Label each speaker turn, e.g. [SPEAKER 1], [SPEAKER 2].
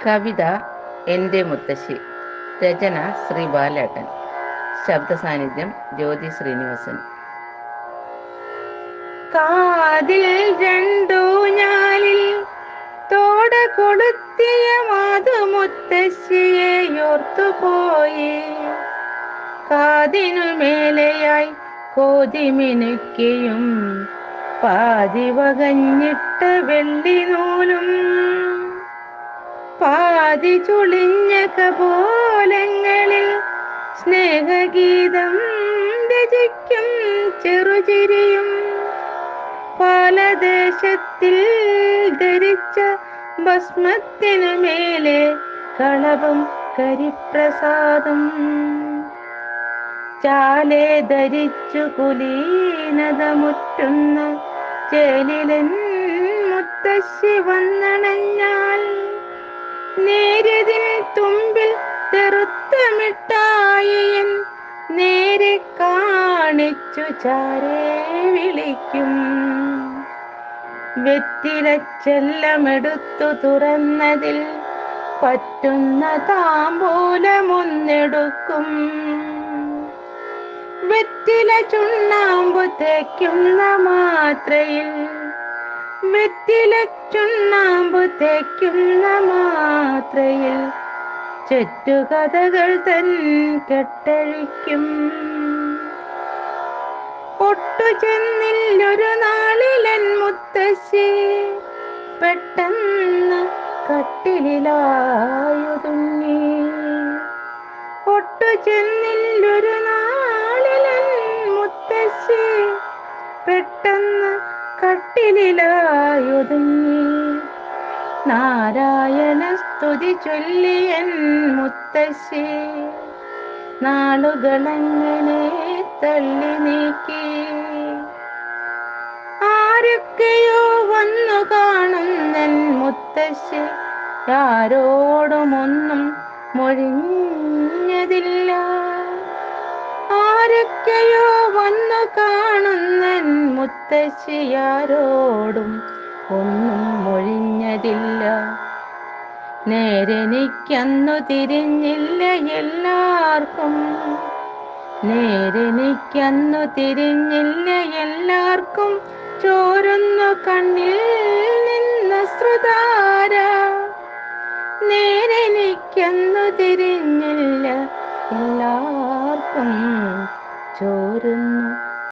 [SPEAKER 1] കവിത എന്റെ മുത്തശ്ശി. രചന ശ്രീ ബാലേട്ടൻ ശബ്ദ സാന്നിധ്യം ജ്യോതി ശ്രീനിവാസൻ. കാതിൽ രണ്ടു ഞാലിൽ തോട കൊടുത്തിയ കൊളുത്തിയ മാതുമുത്തശ്ശിയെ ഓർത്തുപോയി കാതിനു മേലെയായി കോതിമിനുക്കിയും പാതി വകഞ്ഞിട്ട വെള്ളി നൂലും പാതി ചുളിഞ്ഞ കപോലങ്ങളിൽ സ്നേഹഗീതം രചിക്കും ചെറുചിരിയും. പാലദേശത്തിൽ ധരിച്ച ഭസ്മത്തിനു മേലെ കളവും കരിപ്രസാദം. ചാലെ ധരിച്ചു കുലീനത മുറ്റുന്ന ചേലിലൻ മുത്തശ്ശി വന്നണഞ്ഞാൽ ചാരേ വിളിക്കും. വെറ്റിലച്ചെല്ലമെടുത്തു തുറന്നതിൽ പറ്റുന്ന താമ്പൂലമൊന്നെടുക്കും വെറ്റില ചുണ്ണാമ്പു തേക്കുന്ന മാത്രയിൽ വെറ്റില ചുണ്ണാമ്പു തേക്കുന്ന മാത്രയിൽ ചുറ്റുകഥകൾ തൻ കെട്ടഴിക്കും. ഒട്ടു ചെന്നില്ലൊരു നാളിലൻ മുത്തശ്ശി പെട്ടെന്ന് കട്ടിലായുതുങ്ങി ഒട്ടു ചെന്നില്ലൊരു നാളിലൻ മുത്തശ്ശി പെട്ടെന്ന് കട്ടിലായുതുങ്ങി നാരായണ സ്തുതി ചൊല്ലിയൻ മുത്തശ്ശി നാളുകളങ്ങനെ തള്ളി നീക്കി. ആരൊക്കെയോ വന്നു കാണുന്നൻ മുത്തശ്ശി. ആരോടുമൊന്നും മൊഴിഞ്ഞതില്ല. ആരൊക്കെയോ വന്നു കാണുന്നൻ മുത്തശ്ശി. ആരോടും ഒന്നും മൊഴിഞ്ഞതില്ല. നേരെനിക്കന്നു തിരിഞ്ഞില്ല എല്ലാവർക്കും നേരെനിക്കന്നു തിരിഞ്ഞില്ല എല്ലാവർക്കും ചോരുന്നു കണ്ണിൽ നിന്ന ശ്രുതാര. നേരെനിക്കന്നു തിരിഞ്ഞില്ല എല്ലാവർക്കും ചോരുന്നു